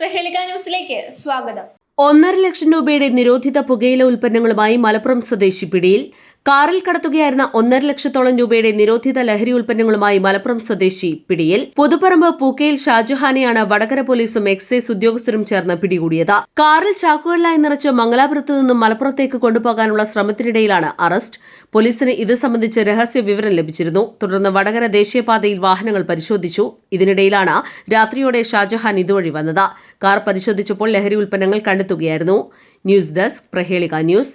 Prahelika ന്യൂസിലേക്ക് സ്വാഗതം. ഒന്നര ലക്ഷം രൂപയുടെ നിരോധിത പുകയില ഉൽപ്പന്നങ്ങളുമായി മലപ്പുറം സ്വദേശി പിടിയിൽ കാറിൽ കടത്തുകയായിരുന്ന ഒന്നര ലക്ഷത്തോളം രൂപയുടെ നിരോധിത ലഹരി ഉൽപ്പന്നങ്ങളുമായി മലപ്പുറം സ്വദേശി പിടിയിൽ. പുതുപ്പറമ്പ് പൂക്കയിൽ ഷാജഹാനെയാണ് വടകര പോലീസും എക്സൈസ് ഉദ്യോഗസ്ഥരും ചേർന്ന് പിടികൂടിയത്. കാറിൽ ചാക്കുകളിലായി നിറച്ച് മംഗലാപുരത്ത് നിന്നും മലപ്പുറത്തേക്ക് കൊണ്ടുപോകാനുള്ള ശ്രമത്തിനിടയിലാണ് അറസ്റ്റ്. പോലീസിന് ഇത് സംബന്ധിച്ച് രഹസ്യ വിവരം ലഭിച്ചിരുന്നു. തുടർന്ന് വടകര ദേശീയപാതയിൽ വാഹനങ്ങൾ പരിശോധിച്ചു. ഇതിനിടയിലാണ് രാത്രിയോടെ ഷാജഹാൻ ഇതുവഴി വന്നത്. കാർ പരിശോധിച്ചപ്പോൾ ലഹരി ഉൽപ്പന്നങ്ങൾ കണ്ടെത്തുകയായിരുന്നു. News desk Prahelika news.